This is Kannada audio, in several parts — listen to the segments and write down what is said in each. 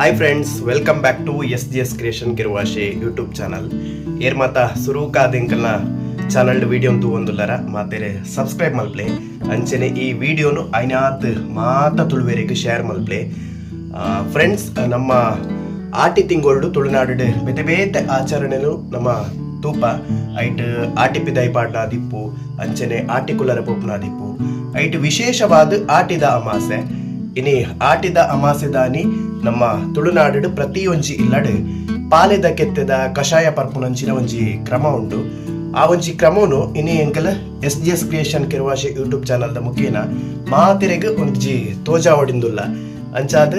Hi friends welcome back to S G S creation ಕಿರುವಾಶಿ YouTube channel ಏರ್ ಮಾತ ಸುರೂಕಾದಿಂಕಲ್ನ ಚಾನಲ್ ವಿಡಿಯೋ ಅಂತೂ ಒಂದುಲ್ಲರ, ಮಾತೇರೆ ಸಬ್ಸ್ಕ್ರೈಬ್ ಮಲ್ಪ್ಲೆ. ಅಂಚನೆ ಈ ವಿಡಿಯೋನು ಐನಾತ್ ಮಾತ ತುಳುವೇರಿಗೆ ಶೇರ್ ಮಲ್ಪ್ಲೆ. ಫ್ರೆಂಡ್ಸ್ ನಮ್ಮ ಆಟಿ ತಿಂಗೊಳ್ಳು ತುಳುನಾಡು ಬೇತೆ ಬೇತೆ ಆಚರಣೆನು ನಮ್ಮ ತೂಪ, ಐಟ್ ಆಟಿಪಿ ದೈಪಾಡ್ನ ದಿಪ್ಪು, ಅಂಚನೆ ಆಟಿ ಕುಲರ ಪೊಪ್ಪುನ ದಿಪ್ಪು. ಐಟ್ ವಿಶೇಷವಾದ ಆಟಿದ ಅಮಾಸೆ. ಇನಿ ಆಟಿದ അമാസിദാനി ದಾನಿ ನಮ್ಮ ತುಳುನಾಡು ಪ್ರತಿಯೊಂಜಿ ಇಲ್ಲಡ್ ಪಾಲೆದ ಕೆತ್ತದ ಕಷಾಯ ಪರ್ಪುನಂಚಿನ ಒಂಜಿ ಕ್ರಮ ಉಂಡು. ಆ ಒಂಜಿ ಕ್ರಮನು ಇನಿ ಎಂಕಲ ಎಸ್ ಜಿ ಎಸ್ ಕ್ರಿಯೇಷನ್ ಕಿರುವಾಶೆ ಯೂಟ್ಯೂಬ್ ಚಾನಲ್ದ ಮುಖೇನ ಮಾತಿರೆಗ್ ಒಂಜಿ ತೋಜಾ ಹೊಡಿಂದುಲ್ಲ ಅಂಚಾದ್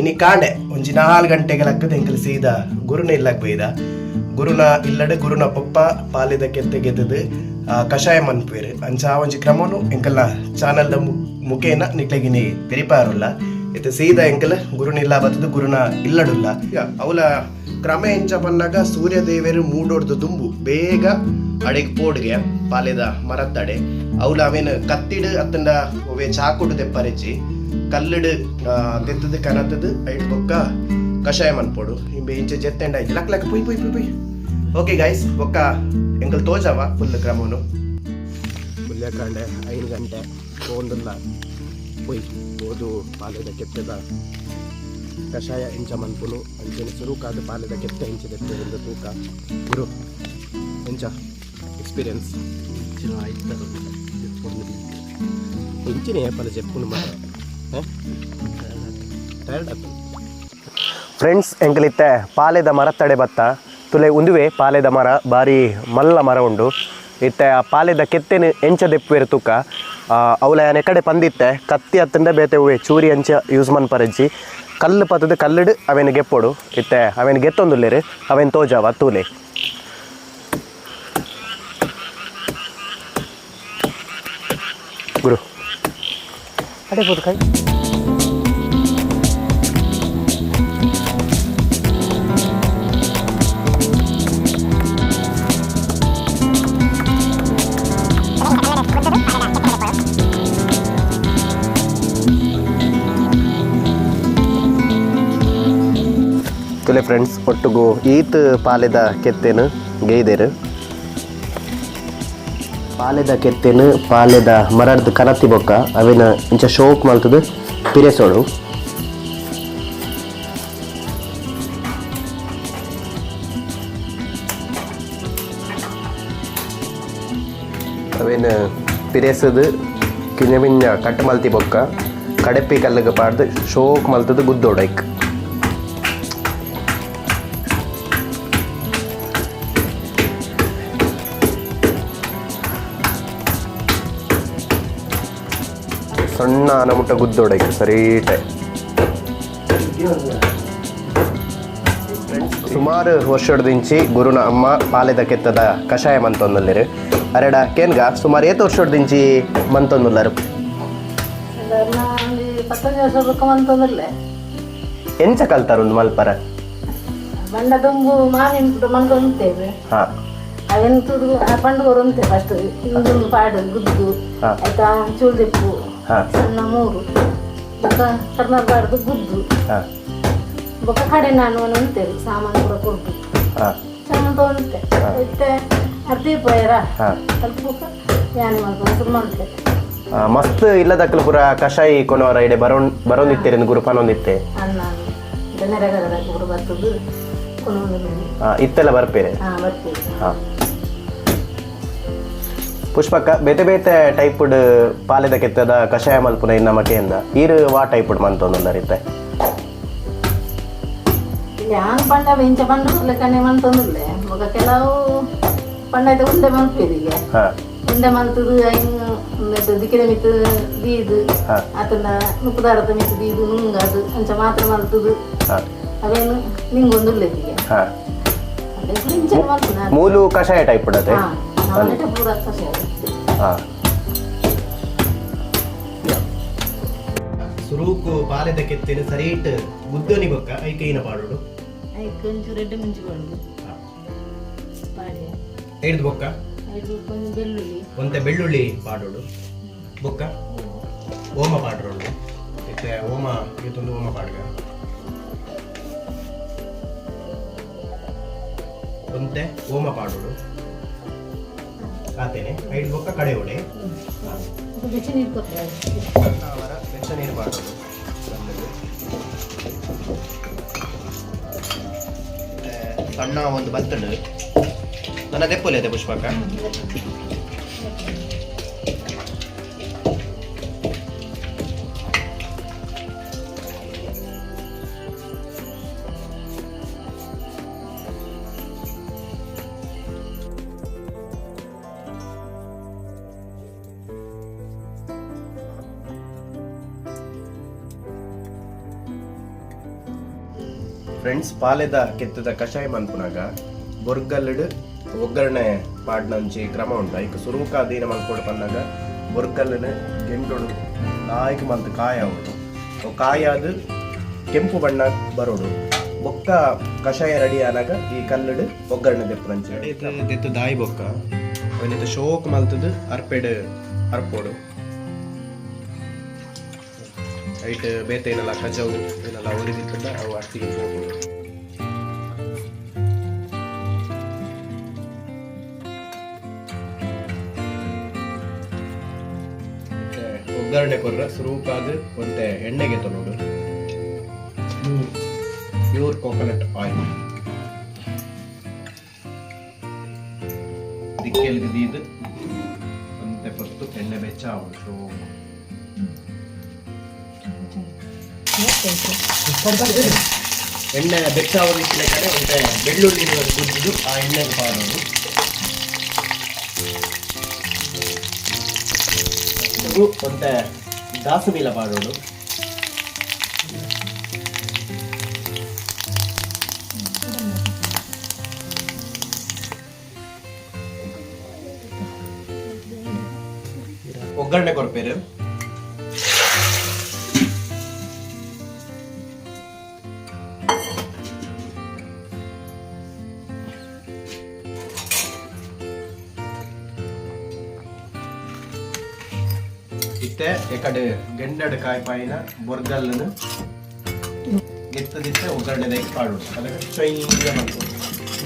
ಇನಿ ಕಾಂಡೆ ಒಂಜಿ ನಾಲ್ ಗಂಟೆಗೆ ಲಕ್ಕದ ಎಂಕಲ ಸೀದಾ ಗುರುನ ಇಲ್ಲಕ್ ಬೈದ. ಗುರುನ ಇಲ್ಲಡೆ ಗುರುನ ಪಪ್ಪ ಪಾಲೆದ ಕೆತ್ತೆ ಗೆದ್ದದು ಕಷಾಯ ಮನ್ಪೇರು ಅಂಚ ಆ ಒಂಜಿ ಕ್ರಮನು ಎಂಕಲ್ಲ ಚಾನಲ್ದ ಮುಖೇನ ನಿಟ್ಲಗಿನಿ ತೆರಿಪಾರುಲ್ಲ. ಇತ್ತೆ ಸೀದ ಎಂಕಲ ಗುರುನ ಇಲ್ಲ ಬತ್ತದು ಗುರುನ ಇಲ್ಲಡುಲ್ಲ. ಅವಲ ಕ್ರಮ ಎಂಚ ಬಂದಾಗ ಸೂರ್ಯ ದೇವರು ಮೂಡೋಡ್ದು ದುಂಬು. ಬೇಗ ಅಡೆಗ್ ಪೋಡ್ಗೆ ಪಾಲೆದ ಮರತ್ತಡೆ. ಅವಲ ಅವೇನು ಕತ್ತಿಡು ಅತ್ತಂಡ ಒವೆ ಚಾಕುಡು ತೆಪ್ಪರೆಚ್ಚಿ ಕಲ್ಲಿಡು ತೆತ್ತದು ಕನತದು ಐಟ್ ಬೊಕ್ಕ ಕಷಾಯ ಮನ್ಪೋಡು ಇಂಬೆ ಇಂಚೆ ಜೆತ್ತೆಂಡ ಐತಿ ಲಕ್ ಲಕ್ ಪುಯ್ ಪುಯ್ ಪುಯ್ ಪುಯ್. ಓಕೆ ಗೈಸ್ ಬೊಕ್ಕ ಎಂಕಲ್ ತೋಜವ ಫುಲ್ ಕ್ರಮನು. ಫುಲ್ ಕಂಡೆ ಐದು ಗಂಟೆ. ಒಂದಲ್ಲ ಪೊಯ್ ಓದು ಪಾಲೆದ ಕೆತ್ತೆದ ಕಷಾಯ ಹೆಂಚ ಮನ್ಪುನು ಅಂಚಿನ ಸುರುಕಾದ ಪಾಲೆದ ಕೆತ್ತ ಇಂಚಿದೆತ್ತೆ ಒಂದು ತೂಕ ಗುರು ಹೆಂಚ ಎಕ್ಸ್ಪೀರಿಯನ್ಸ್ ಹೆಂಚಿನ ಆಯ್ತು ಇಂಚಿನ ಏಪಲ ಜೆಪ್ಪುನು ಮಾಡ ಟೈರ್ಡ್ ಆಗ್ತದೆ ಫ್ರೆಂಡ್ಸ್ ಎಂಕಲಿತ್ತೆ ಪಾಲೆದ ಮರ ತಡೆ ಬತ್ತ ತುಲೆ ಉಂದುವೆ ಪಾಲೆದ ಮರ ಬಾರಿ ಮಲ್ಲ ಮರ ಉಂಡು ಇತ್ತೆ ಆ ಪಾಲೆದ ಕೆತ್ತೆನೆ ಎಂಚ ದೆಪ್ಪುವೆರ ತೂಕ ಅವಳ ನೆಕಡೆ ಪಂದಿತ್ತೆ, ಕತ್ತಿ ಹತ್ತಿಂದ ಬೇತೆ ಹೂವೆ, ಚೂರಿ ಅಂಚ ಯೂಸ್ ಮನ್ ಪರಜ್ಜಿ. ಕಲ್ಲು ಪತ್ತದ ಕಲ್ಲಡು, ಅವೇನು ಗೆಪ್ಪೊಡು. ಇತ್ತೆ, ಅವೇನು ಗೆತ್ತೊಂದುಲ್ಲೇರು ಅವೇನು ತೋಜಾವ, ತೂಲೆ. ಗುರು. ಅದೇ ಕೈ. ತುಲೆ ಫ್ರೆಂಡ್ಸ್ ಒಟ್ಟುಗೂ ಈತ್ ಪಾಲೆದ ಕೆತ್ತೇನು? ಗೇಯ್ದೇರು ಪಾಲೆದ ಕೆತ್ತೇನು, ಪಾಲೆದ ಮರಡ್ದು ಕರತಿ ಬೊಕ್ಕ, ಅವಿನ ಇಂಚ ಶೋಕ್ ಮಲ್ತದು ಪಿರೆಸೋಡು ಅವೇನು ಪಿರೆಸದು ಕಿಂಜ ಮಿಂಜ ಕಟ್ ಮಲ್ತಿ ಬೊಕ್ಕ ಕಡಪಿ ಕಲ್ಲಗ ಪಾಡ್ದು ಶೋಕ್ ಮಲ್ತದು ಗುದ್ದೋಡೈಕ್. ಸಣ್ಣ ಅನಮುಟ್ಟ ಗುದ್ದೋಡಕ್ಕೆ ಸರೀಟೆ ಸುಮಾರು ವರ್ಷಡ್ದಿಂಚಿ ಗುರುನ ಅಮ್ಮ ಪಾಲೆದ ಕೆತ್ತದ ಕಷಾಯ ಮಂತೊಂದಲ್ಲಿ ಅರೆಡ ಕೇನ್ಗ ಸುಮಾರು ಏತ್ ವರ್ಷದ ಇಂಚಿ ಮಂತೊಂದುಲ್ಲರು. ಒಂದು ಎಂಚ ಕಲ್ತಾರು ಮಲ್ಪರ? ಬಂಡ ತುಂಬು ಮಾವಿನ ಮಂಕೊಂತೇವೆ ಹಾ. ಅವೆಂತದು ಪಂಡುಗೋರು ಅಂತೆ ಫಸ್ಟ್ ಇಂದು ಪಾಡು ಗುದ್ದು. ಆಯ್ತಾ ಚೂಳ್ದಿಪ್ಪು ಸಣ್ಣ ಮೂರು. ಬೊಕ್ಕ ಕರ್ನಾಟಕ ಬಾರ್ದು ಗುದ್ದು. ಹಾ. ಬೊಕ್ಕ ಕಡೆ ನಾನು ಸಾಮಾನು ಕೂಡ ತೊಗೊಂಡೆ ಮತ್ತೆ ಸ್ವಲ್ಪ ಬೊಕ್ಕ ಯಾನೆ ಮಾಡ್ಕೊಂಡು ಶುರು ಮಾಡ್ತೆ. ಆ, ಮಸ್ತ್ ಇಲ್ಲದಕ್ಕಲು ಪುರ ಕಷಾಯಿ ಕೊನವರ ಇಡೆ ಬರೋನ್ ಬರೋಂದಿತ್ತೆ ಗುರು ಅನ್ನ ಬರ್ತದ್ದು. ಕೊನೊಂದು ಇತ್ತೆಲ್ಲ ಬರ್ಪೇರೆ? ಹಾಂ ಬರ್ತೀವಿ. ಹಾ. ಪುಷ್ಪಕ್ಕ ಬೇತೆ ಬೇತೆ ಟೈಪ್ಡ್ ಪಾಲೆದ ಕೆತ್ತದ ಕಷಾಯ ಮಲ್ಪುನ ಇನ್ನ ಮಕೆಯಿಂದ ಈರು ವಾ ಟೈಪ್ಡ್ ಮಂತೊಂದುಲ್ಲರಿತ್ತೆ ಯಾನ್ ಪಂಡ ಬೆಂಚ ಪಂಡ ಲೆಕ್ಕನೆ ಮಂತಂದಿರ್ಲೆ ಮಗ ಕೆಲವು ಪಂಡ ಐತೆ ಉಂಡೆ ಮಲ್ಪೇರಿಗೆ ಹಾ. ಉಂಡೆ ಮಲ್ತದು ಐದು ದಿಕ್ಕಿನ ಮಿತ್ತು ಬೀದು. ಆತನ ನುಪ್ಪದಾರದ ಮಿತ್ತು ಬೀದು ನುಂಗದು ಅಂಚ ಮಾತ್ರ ಮಲ್ತದು. ಅವೇನು ನಿಂಗೊಂದುರ್ಲೆತಿಗೆ ಹಾ. ಟೈಪ್ ಇಂಚ ಮಲ್ಪುನ. 아니. 물 같아서. 아. ಸುರೂಕು ಬಾಲೆದ ಕೆತ್ತಿನ ಸರೀಟ್ ಮುದ್ದನಿ ಬೊಕ್ಕ ಐಕೆ ಏನ ಪಾಡೋಡು ಐಕೆ ಒಂಚೂರು ಎಡ್ಡೆ ಮಿಂಚಿಕೊಂಡು ಪಾಡಿ ಐದು ಬೊಕ್ಕ ಬೆಳ್ಳುಳ್ಳಿ. ಒಂದೆ ಬೆಳ್ಳುಳ್ಳಿ ಪಾಡೋಡು ಬೊಕ್ಕ? ಓಮ ಪಾಡ್ರೋಡು ಇತ್ತೆ ಓಮ ಇತ್ತೊಂದು ಓಮ ಪಾಡ್ಗ ಒಂದೆ ಓಮ ಪಾಡೋಡು ಆತೇನೆ ಐದು ಬೊಕ್ಕ ಕಡೆ ಉಡೆ ಅವರ ಬೆಚ್ಚ ನೀರು ಮಾಡೋದು ಸಣ್ಣ ಒಂದು ಬತ್ತಳು ನನ್ನ ದೆಪ್ಪಲೆ ಅದೇ ಪುಷ್ಪಕ? ಫ್ರೆಂಡ್ಸ್ ಪಾಲೆದ ಕೆತ್ತದ ಕಷಾಯ ಮನ್ಪುನಾಗ ಬೊರ್ಗಲ್ಡ್ ಒಗ್ಗರಣೆ ಪಾಡ್ನಂಚಿ ಕ್ರಮ ಉಂಟ. ಈಗ ಸುರುಕ ಅಧೀನ ಮಲ್ಕೊಡು ಪಂದಾಗ ಬೊರ್ಗಲ್ಲನ ಗೆಂಡೊಡು ನಾಯ್ಕ ಮಂತ್ ಕಾಯ ಉಂಟು ಅದು ಕೆಂಪು ಬಣ್ಣ ಬರೋಡು ಬೊಕ್ಕ ಕಷಾಯ ರೆಡಿ ಆನಾಗ ಈ ಕಲ್ಲಡು ಒಗ್ಗರಣೆ ದೆತ್ತು ದಾಯಿ ಬೊಕ್ಕ. ಅವನಿತ ಶೋಕ್ ಮಲ್ತದು ಅರ್ಪೆಡ್ ಅರ್ಪೋಡು. ಐಟ್ ಬೇತೆ ಏನಲ್ಲ ಕಜವು ಏನಲ್ಲ ಉರಿದಿತ್ತಂದ ಅವು ಅಷ್ಟಿಗೆ ಹೋಗ್ಬೋದು ಒಗ್ಗರಣೆ ಕೊಡ್ರೆ ಸುರೂಕಾದ ಒಂತೆ ಎಣ್ಣೆಗೆ ತೊಗೊಂಡು ಪ್ಯೂರ್ ಕೋಕೋನಟ್ ಆಯಿಲ್. ದಿಕ್ಕೆಲ್ಗೆ ದೀದು ಅಂತೆ ಪೊತ್ತು ಎಣ್ಣೆ ಬೆಚ್ಚ ಆವಡು ಎಣ್ಣೆ ಬೆಚ್ಚ ಆವರಿಸಿದ ಕಡೆ ಒಂತೆ ಬೆಳ್ಳುಳ್ಳಿ ಕುದಿದು ಆ ಎಣ್ಣೆಗೆ ಪಾಡೋದು. ಅದು ಒಂತೆ ದಾಸಮೀಲ ಪಾಡೋದು ಒಗ್ಗರಣೆ ಕೊಡ್ಪೇರು ಇತ್ತೆ ಎಕಡೆ ಗೆಂಡಡ ಕಾಯಿ ಪಾಯಿನ ಬೊರ್ಗಲ್ಲನು ಎತ್ತದಿತ್ತೆ ಒಗ್ಗರಣೆದಾಗಿ ಪಾಡೋದು ಅದಕ್ಕೆ ಚೈಂಗ ಮಾಡ್ಬೋದು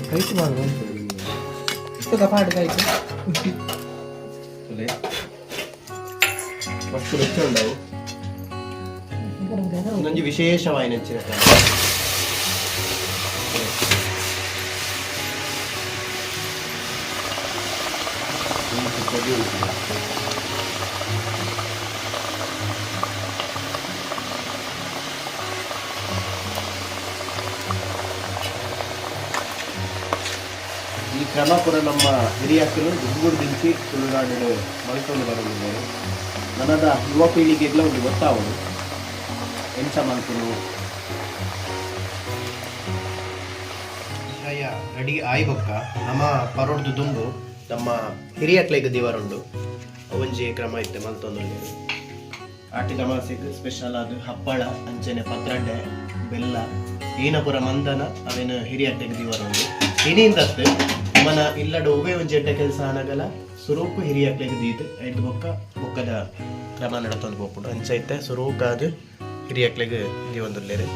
ಕೈಟ್ ಮಾಡುವಂತ ಇಷ್ಟು ಕಪಾಡಿಗೆ ಆಯ್ತು ಅಲ್ಲೇ ಮಸ್ತ್ ರುಚಿ ಉಂಡವು ಒಂದೊಂದು ವಿಶೇಷವಾದ ನೆಚ್ಚಿನ ಈ ಕ್ರಮ ಕೂಡ ನಮ್ಮ ಹಿರಿಯಕ್ಕಲು ದುಗ್ಗುಡು ದಿಂಚಿ ತುಳುನಾಡು ಮಲ್ಕೊಂಡು ಬರಲಿದ್ದಾರೆ ನನ್ನದ ಯುವ ಪೀಳಿಗೆಗೆಲ್ಲ ಒಂದು ಗೊತ್ತಾವದು ಎಂಚ ಮಲ್ಪುರು ವಿಷಯ ರೆಡಿ ಆಯ್ಬೊಕ್ಕ ನಮ್ಮ ಪರೋಡ್ದು ದುಂಬು ನಮ್ಮ ಹಿರಿಯಕ್ಲೆಗ್ ದಿವರುಂಡು. ಅವಂಜಿ ಕ್ರಮ ಇತ್ತೆ ಮಲ್ತೊಂದು ಆಟಿದ ಮಾಸಿಗೆ ಸ್ಪೆಷಲ್ ಅದು ಹಪ್ಪಳ ಅಂಚನೆ ಪತ್ರಂಡೆ ಬೆಲ್ಲ ಏನಪುರ ಮಂದನ ಮಂದನ ಅವೇನು ಹಿರಿಯಕ್ಲೆಗ್ ದಿವರುಂಡು. ಇನಿಂದತ್ತು ಮನ ಇಲ್ಲಡ ಉವೆ ಒಂಜೆಡ್ಡ ಕೆಲಸ ಆನಗಲ ಸುರೂಪು ಹಿರಿಯಕ್ಲೆಗ್ ದೀದ್ ಐದು ಬೊಕ್ಕ ಬೊಕ್ಕದ ಕ್ರಮ ನಡತೊಂದು ಹೋಗ್ಬಿಡು. ಅಂಚೈತೆ ಸುರೂಕಾದು ಹಿರಿಯಕ್ಲೆಗ್ ದಿವಂದುಲ್ಲೇರು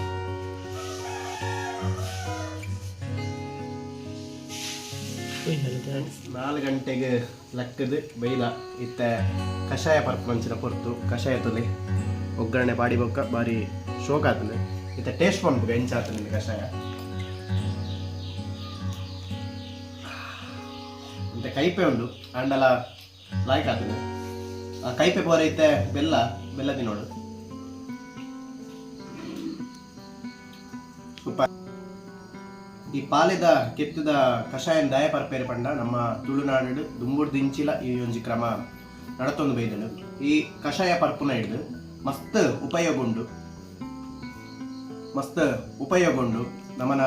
ನಾಲ್ಕು ಗಂಟೆಗೆ ಲಕ್ಕದ ಬೈಲ. ಇತ್ತ ಕಷಾಯ ಪರ್ಪ್ ಮಂಚಿನ ಪೊರ್ತು ಕಷಾಯ ತೊಲೆ ಒಗ್ಗರಣೆ ಬಾಡಿ ಬೊಕ್ಕ ಬಾರಿ ಶೋಕ್ ಆತಂದೆ. ಇತ್ತ ಟೇಸ್ಟ್ ಮಾಡ್ಬೇಕು ಎಂಚ ಆತಂದೆ ಕಷಾಯ. ಇಂತ ಕೈಪೆ ಉಂಡು. ಅಂಡಲ ಲಾಯ್ಕ್ ಆತದೆ ಆ ಕೈಪೆ ಬೋರ ಇತ್ತೆ ಬೆಲ್ಲ ಬೆಲ್ಲ ತಿನ್ನೋಡು ಈ ಪಾಲೆದ ಕೆತ್ತದ ಕಷಾಯನ್ ದಯ ಪರ್ಪೇರೆ ಪಂಡ ನಮ್ಮ ತುಳುನಾಡು ದುಂಬುಡ್ ದಿಂಚಿಲ ಈ ಒಂಜಿ ಕ್ರಮ ನಡತೊಂದು ಬೈದಳು. ಈ ಕಷಾಯ ಪರ್ಪುನ ಹಿಡಿದು ಮಸ್ತ್ ಉಪಯೋಗ ಉಂಡು. ಮಸ್ತ್ ಉಪಯೋಗ ಉಂಡು. ನಮ್ಮನ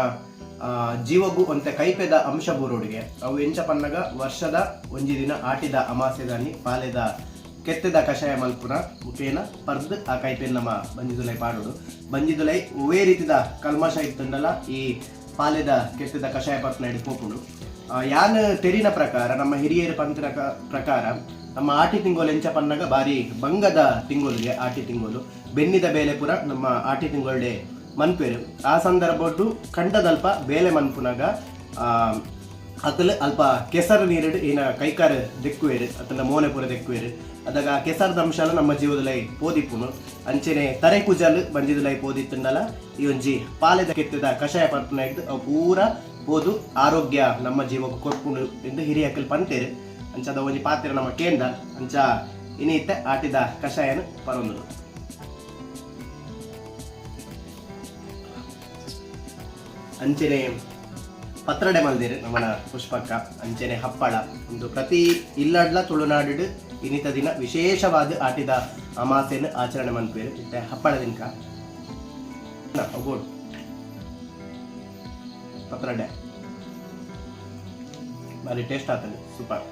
ಜೀವಗು ಅಂತ ಕೈಪೆದ ಅಂಶ ಬೂರೋಡಿಗೆ ಅವು ಎಂಚ ಪನ್ನಗ ವರ್ಷದ ಒಂಜಿ ದಿನ ಆಟಿದ ಅಮಾಸೆದಾನಿ ಪಾಲೆದ ಕೆತ್ತದ ಕಷಾಯ ಮಲ್ಪುನ ಉಪೇನ ಪರ್ದ್ ಆ ಕೈಪೆನ್ ನಮ್ಮ ಬಂಜಿದುಲೈ ಪಾಡೋಡು. ಬಂಜಿದುಲೈ ಒವೇ ರೀತಿದ ಕಲ್ಮಶ ಇತ್ತಂಡಲ ಈ ಪಾಲೆದ ಕೆತ್ತದ ಕಷಾಯ ಪರ್ಪನ ಹಿಡಿದು ಹೋಗುಡು ಯಾನ್ ತೆರಿನ ಪ್ರಕಾರ, ನಮ್ಮ ಹಿರಿಯರ ಕ- ಪ್ರಕಾರ, ನಮ್ಮ ಆಟಿ ತಿಂಗೋಲು ಎಂಚ ಪನ್ನಗ ಬಾರಿ ಬಂಗದ ತಿಂಗೋಲಿಗೆ ಆಟಿ ತಿಂಗೋಲು. ಬೆನ್ನಿದ ಬೇಲೆ ಪುರ ನಮ್ಮ ಆಟಿ ತಿಂಗೊಳ್ಡೆ ಮನ್ಪೇರು. ಆ ಸಂದರ್ಭದ್ದು ಕಂಡದಲ್ಪ ಬೇಲೆ ಮನ್ಪುನಾಗ ಆ, ಅತಲ್ ಅಲ್ಪ ಕೆಸರು ನೀರಿಡು ಏನ ಕೈಕಾರ ದೆಕ್ಕುವೇರು ಅತನ ಮೋನೆ ಪೂರ ದೆಕ್ಕುವೇರು. ಅದಾಗ ಆ ಕೆಸರದ ಅಂಶಲ ನಮ್ಮ ಜೀವದಲ್ಲಿ ಪೋದಿಪ್ಪುನು. ಅಂಚೆನೆ ತರೆ ಕುಜಲ್ ಬಂದಿದಲೈ ಪೋದಿತ್ತಂದಲ ಈ ಒಂಜಿ ಪಾಲೆದ ಕೆತ್ತದ ಕಷಾಯ ಪರ್ಪನ ಇದ್ದು ಪೂರ ಬೋದು ಆರೋಗ್ಯ ನಮ್ಮ ಜೀವಕ್ಕೆ ಕೊಟ್ಕೊಂಡು ಎಂದು ಹಿರಿಯಕ್ಕಲ್ ಪಂತೇರು ಅಂಚದ ಒಂಜಿ ಪಾತ್ರೆ ನಮ್ಮ ಕೇಂದ್ರ. ಅಂಚ ಇನಿತ್ತೆ ಆಟಿದ ಕಷಾಯನ ಪರೊಂದು ಅಂಚೆನೆ ಪತ್ರಡೆ ಮಲ್ದಿರು ನಮ್ಮನ ಪುಷ್ಪಕ್ಕ ಅಂಚೆನೆ ಹಪ್ಪಳ. ಒಂದು ಪ್ರತಿ ಇಲ್ಲಡ್ಲ ತುಳುನಾಡು ಇನಿತ ದಿನ ವಿಶೇಷವಾದ ಆಟಿದ ಅಮಾಸೆಯನ್ನು ಆಚರಣೆ ಮನ್ಪೇರು ಇಟ್ಟೆ ಹಪ್ಪಳ ದಿನಕ. ಪತ್ರಡೆ. ಬಾರಿ ಟೇಸ್ಟ್ ಆಗ್ತದೆ. ಸೂಪರ್.